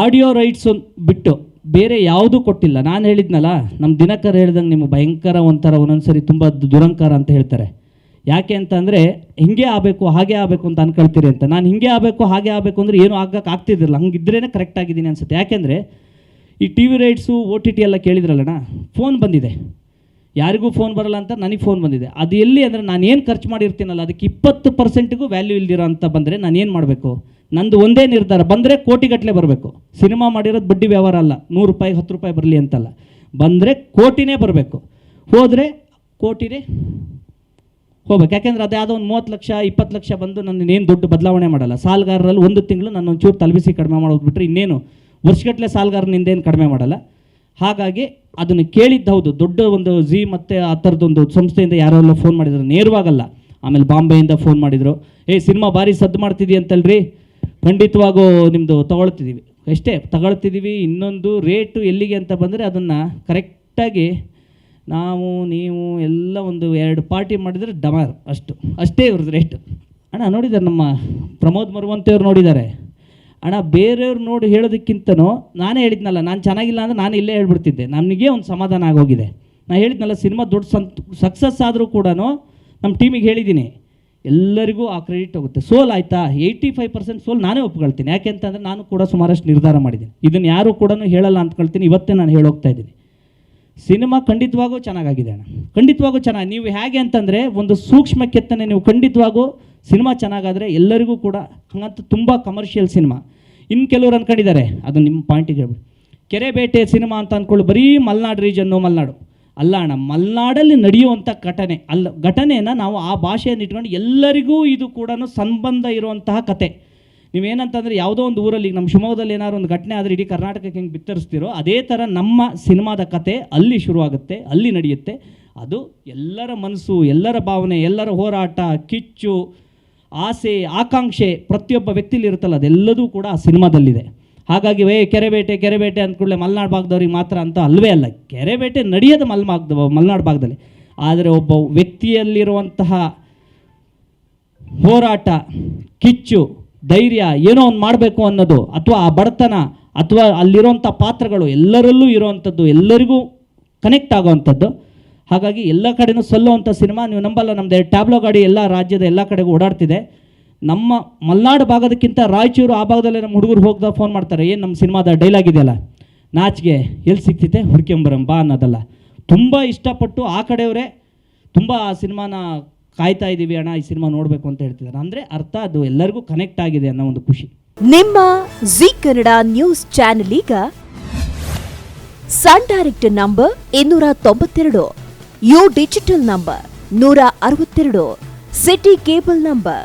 Audio rights ಬಿಟ್ಟು ಬೇರೆ ಯಾವುದೂ ಕೊಟ್ಟಿಲ್ಲ. ನಾನು ಹೇಳಿದ್ನಲ್ಲ ನಮ್ಮ ದಿನಕರ್ ಹೇಳ್ದಂಗೆ ನಿಮ್ಮ ಭಯಂಕರ ಒಂಥರ ಒಂದೊಂದ್ಸರಿ ತುಂಬ ದುರಂಕಾರ ಅಂತ ಹೇಳ್ತಾರೆ. ಯಾಕೆ ಅಂತಂದರೆ, ಹಿಂಗೆ ಆಗಬೇಕು, ಹಾಗೆ ಆಗಬೇಕು ಅಂತ ಅನ್ಕೊಳ್ತೀರಿ ಅಂತ. ನಾನು ಹಿಂಗೆ ಆಗಬೇಕು, ಹಾಗೆ ಆಗಬೇಕು ಅಂದರೆ ಏನು ಆಗಕ್ಕೆ ಆಗ್ತಿದ್ದಿಲ್ಲ. ಹಂಗಿದ್ರೇ ಕರೆಕ್ಟ್ ಆಗಿದ್ದೀನಿ ಅನ್ಸುತ್ತೆ. ಯಾಕೆಂದರೆ, ಈ T V rights O T T ಎಲ್ಲ ಕೇಳಿದ್ರಲ್ಲಣ್ಣ ಫೋನ್ ಬಂದಿದೆ. ಯಾರಿಗೂ ಫೋನ್ ಬರಲ್ಲ ಅಂತ ನನಗೆ ಫೋನ್ ಬಂದಿದೆ. ಅದು ಎಲ್ಲಿ ಅಂದರೆ ನಾನು ಏನು ಖರ್ಚು ಮಾಡಿರ್ತೀನಲ್ಲ, ಅದಕ್ಕೆ ಇಪ್ಪತ್ತು ಪರ್ಸೆಂಟಿಗೂ ವ್ಯಾಲ್ಯೂ ಇಲ್ದಿರೋ ಅಂತ ಬಂದರೆ ನಾನು ಏನು ಮಾಡಬೇಕು? ನಂದು ಒಂದೇ ನಿರ್ಧಾರ, ಬಂದರೆ ಕೋಟಿಗಟ್ಟಲೆ ಬರಬೇಕು. ಸಿನಿಮಾ ಮಾಡಿರೋದು ಬಡ್ಡಿ ವ್ಯವಹಾರ ಅಲ್ಲ, ನೂರು ರೂಪಾಯಿ, ಹತ್ತು ರೂಪಾಯಿ ಬರಲಿ ಅಂತಲ್ಲ. ಬಂದರೆ ಕೋಟಿನೇ ಬರಬೇಕು. ಹೋದರೆ ಕೋಟಿನೇ ಹೋಗ್ಬೇಕು. ಯಾಕೆಂದ್ರೆ ಅದು ಯಾವುದೋ ಒಂದು ಮೂವತ್ತು ಲಕ್ಷ, ಇಪ್ಪತ್ತು ಲಕ್ಷ ಬಂದು ನನ್ನ ಏನು ದೊಡ್ಡ ಬದಲಾವಣೆ ಮಾಡಲ್ಲ. ಸಾಲಗಾರರಲ್ಲಿ ಒಂದು ತಿಂಗಳು ನಾನು ಒಂಚೂರು ತಲುಪಿಸಿ ಕಡಿಮೆ ಮಾಡೋದು ಬಿಟ್ಟರೆ ಇನ್ನೇನು ವರ್ಷಗಟ್ಟಲೆ ಸಾಲಗಾರನಿಂದೇನು ಕಡಿಮೆ ಮಾಡಲ್ಲ. ಹಾಗಾಗಿ ಅದನ್ನು ಕೇಳಿದ್ದು ಹೌದು. ದೊಡ್ಡ ಒಂದು ಜಿ ಮತ್ತು ಆ ಥರದ್ದೊಂದು ಸಂಸ್ಥೆಯಿಂದ ಯಾರೆಲ್ಲ ಫೋನ್ ಮಾಡಿದ್ರು, ನೇರವಾಗಲ್ಲ. ಆಮೇಲೆ ಬಾಂಬೆಯಿಂದ ಫೋನ್ ಮಾಡಿದರು. ಏ, ಸಿನಿಮಾ ಭಾರಿ ಸದ್ದು ಮಾಡ್ತಿದ್ದೀಯ ಅಂತಲ್ರಿ? ಖಂಡಿತವಾಗೂ ನಿಮ್ಮದು ತಗೊಳ್ತಿದ್ದೀವಿ. ಎಷ್ಟೇ ತಗೊಳ್ತಿದ್ದೀವಿ, ಇನ್ನೊಂದು ರೇಟು ಎಲ್ಲಿಗೆ ಅಂತ ಬಂದರೆ ಅದನ್ನು ಕರೆಕ್ಟಾಗಿ ನಾವು, ನೀವು ಎಲ್ಲ ಒಂದು ಎರಡು ಪಾರ್ಟಿ ಮಾಡಿದರೆ ಡಮಾರ್ ಅಷ್ಟು. ಅಷ್ಟೇ ಇವ್ರದ್ದು ರೇಟ್ ಅಣ್ಣ ನೋಡಿದ್ದಾರೆ ನಮ್ಮ ಪ್ರಮೋದ್ ಮರುವಂತೆಯವ್ರು ನೋಡಿದ್ದಾರೆ. ಅಣ್ಣ, ಬೇರೆಯವ್ರು ನೋಡಿ ಹೇಳೋದಕ್ಕಿಂತನೂ ನಾನೇ ಹೇಳಿದ್ನಲ್ಲ, ನಾನು ಚೆನ್ನಾಗಿಲ್ಲ ಅಂದರೆ ನಾನು ಇಲ್ಲೇ ಹೇಳ್ಬಿಡ್ತಿದ್ದೆ. ನನಗೆ ಒಂದು ಸಮಾಧಾನ ಆಗೋಗಿದೆ. ನಾನು ಹೇಳಿದ್ನಲ್ಲ, ಸಿನಿಮಾ ದೊಡ್ಡ ಸಂತ್ ಸಕ್ಸಸ್ ಆದರೂ ಕೂಡ ನಮ್ಮ ಟೀಮಿಗೆ ಹೇಳಿದ್ದೀನಿ. ಎಲ್ಲರಿಗೂ ಆ ಕ್ರೆಡಿಟ್ ಹೋಗುತ್ತೆ. ಸೋಲ್ ಆಯಿತಾ? ಏಯ್ಟಿ ಫೈವ್ ಪರ್ಸೆಂಟ್ ಸೋಲ್ ನಾನೇ ಒಪ್ಕೊಳ್ತೀನಿ. ಯಾಕೆ ಅಂತಂದರೆ ನಾನು ಕೂಡ ಸುಮಾರಷ್ಟು ನಿರ್ಧಾರ ಮಾಡಿದ್ದೀನಿ. ಇದನ್ನು ಯಾರೂ ಕೂಡ ಹೇಳಲ್ಲ ಅಂದ್ಕೊಳ್ತೀನಿ. ಇವತ್ತೇ ನಾನು ಹೇಳೋಗ್ತಾ ಇದ್ದೀನಿ. ಸಿನಿಮಾ ಖಂಡಿತವಾಗೂ ಚೆನ್ನಾಗಾಗಿದೆ ಅಣ್ಣ. ಖಂಡಿತವಾಗೂ ಚೆನ್ನಾಗಿ, ನೀವು ಹೇಗೆ ಅಂತಂದರೆ ಒಂದು ಸೂಕ್ಷ್ಮ ಕೆತ್ತನೆ ನೀವು ಖಂಡಿತವಾಗೂ ಸಿನಿಮಾ ಚೆನ್ನಾಗಾದರೆ ಎಲ್ಲರಿಗೂ ಕೂಡ ಹಂಗಂತ ತುಂಬ ಕಮರ್ಷಿಯಲ್ ಸಿನಿಮಾ. ಇನ್ನು ಕೆಲವರು ಅಂದ್ಕೊಂಡಿದ್ದಾರೆ ಅದು ನಿಮ್ಮ ಪಾಯಿಂಟಿಗೆ ಹೇಳ್ಬಿಡಿ. ಕೆರೆ ಬೇಟೆ ಸಿನಿಮಾ ಅಂತ ಅಂದ್ಕೊಳ್ಳಿ. ಬರೀ ಮಲೆನಾಡು ರೀಜನ್ನು ಮಲೆನಾಡು. ಅಲ್ಲ ಅಣ್ಣ, ಮಲೆನಾಡಲ್ಲಿ ನಡೆಯುವಂಥ ಘಟನೆ, ಅಲ್ಲ, ಘಟನೆಯನ್ನು ನಾವು ಆ ಭಾಷೆಯನ್ನು ಇಟ್ಕೊಂಡು ಎಲ್ಲರಿಗೂ ಇದು ಕೂಡ ಸಂಬಂಧ ಇರುವಂತಹ ಕತೆ. ನೀವೇನಂತಂದರೆ ಯಾವುದೋ ಒಂದು ಊರಲ್ಲಿ, ನಮ್ಮ ಶಿವಮೊಗ್ಗದಲ್ಲಿ ಏನಾದ್ರು ಒಂದು ಘಟನೆ ಆದರೆ ಇಡೀ ಕರ್ನಾಟಕಕ್ಕೆ ಹೆಂಗೆ ಬಿತ್ತರಿಸ್ತಿರೋ, ಅದೇ ಥರ ನಮ್ಮ ಸಿನಿಮಾದ ಕತೆ ಅಲ್ಲಿ ಶುರುವಾಗುತ್ತೆ, ಅಲ್ಲಿ ನಡೆಯುತ್ತೆ. ಅದು ಎಲ್ಲರ ಮನಸ್ಸು, ಎಲ್ಲರ ಭಾವನೆ, ಎಲ್ಲರ ಹೋರಾಟ, ಕಿಚ್ಚು, ಆಸೆ, ಆಕಾಂಕ್ಷೆ ಪ್ರತಿಯೊಬ್ಬ ವ್ಯಕ್ತಿಲಿ ಇರುತ್ತಲ್ಲ ಅದೆಲ್ಲದೂ ಕೂಡ ಆ ಸಿನಿಮಾದಲ್ಲಿದೆ. ಹಾಗಾಗಿ ವೇ ಕೆರೆಬೇಟೆ ಕೆರೆಬೇಟೆ ಕೂಡಲೇ ಮಲೆನಾಡು ಭಾಗದವ್ರಿಗೆ ಮಾತ್ರ ಅಂತ ಅಲ್ವೇ ಅಲ್ಲ. ಕೆರೆಬೇಟೆ ನಡೆಯೋದು ಮಲ್ ಮಲೆನಾಡು ಭಾಗದಲ್ಲಿ. ಆದರೆ ಒಬ್ಬ ವ್ಯಕ್ತಿಯಲ್ಲಿರುವಂತಹ ಹೋರಾಟ, ಕಿಚ್ಚು, ಧೈರ್ಯ ಏನೋ ಒಂದು ಮಾಡಬೇಕು ಅನ್ನೋದು, ಅಥವಾ ಆ ಬಡತನ, ಅಥವಾ ಅಲ್ಲಿರುವಂಥ ಪಾತ್ರಗಳು ಎಲ್ಲರಲ್ಲೂ ಇರುವಂಥದ್ದು, ಎಲ್ಲರಿಗೂ ಕನೆಕ್ಟ್ ಆಗುವಂಥದ್ದು. ಹಾಗಾಗಿ ಎಲ್ಲ ಕಡೆನೂ ಸಲ್ಲುವಂಥ ಸಿನಿಮಾ, ನೀವು ನಂಬಲ್ಲ ನಮ್ಮದೇ ಟ್ಯಾಬ್ಲೋ ಗಾಡಿ ಎಲ್ಲ ರಾಜ್ಯದ ಎಲ್ಲ ಕಡೆಗೂ ಓಡಾಡ್ತಿದೆ. ನಮ್ಮ ಮಲೆನಾಡು ಭಾಗದಕ್ಕಿಂತ ರಾಯಚೂರು ಆ ಭಾಗದಲ್ಲೇ ನಮ್ಮ ಹುಡುಗರು ಹೋಗ್ದ ಫೋನ್ ಮಾಡ್ತಾರೆ, ಏನು ನಮ್ಮ ಸಿನಿಮಾದ ಡೈಲಾಗ್ ಇದೆಯಲ್ಲ? ನಾಚಿಗೆ ಎಲ್ಲಿ ಸಿಗ್ತಿದೆ ಹುಡ್ಕೊಂಬರಂ, ಬಾ ಅನ್ನೋದಲ್ಲ. ತುಂಬ ಇಷ್ಟಪಟ್ಟು ಆ ಕಡೆಯವರೇ ತುಂಬ ಆ ಸಿನಿಮಾನ ಕಾಯ್ತಾ ಇದ್ದೀವಿ ಅಣ್ಣ, ಈ ಸಿನಿಮಾ ನೋಡಬೇಕು ಅಂತ ಹೇಳ್ತಿದ್ದಾರೆ ಅಂದರೆ ಅರ್ಥ ಅದು ಎಲ್ಲರಿಗೂ ಕನೆಕ್ಟ್ ಆಗಿದೆ ಅನ್ನೋ ಒಂದು ಖುಷಿ. ನಿಮ್ಮ ಜಿ ಕನ್ನಡ ನ್ಯೂಸ್ ಚಾನೆಲ್ ಈಗ ಸನ್ ಡೈರೆಕ್ಟ್ ನಂಬರ್ ಇನ್ನೂರ ತೊಂಬತ್ತೆರಡು, ಯು ಡಿಜಿಟಲ್ ನಂಬರ್ ನೂರ ಅರವತ್ತೆರಡು, ಸಿಟಿ ಕೇಬಲ್ ನಂಬರ್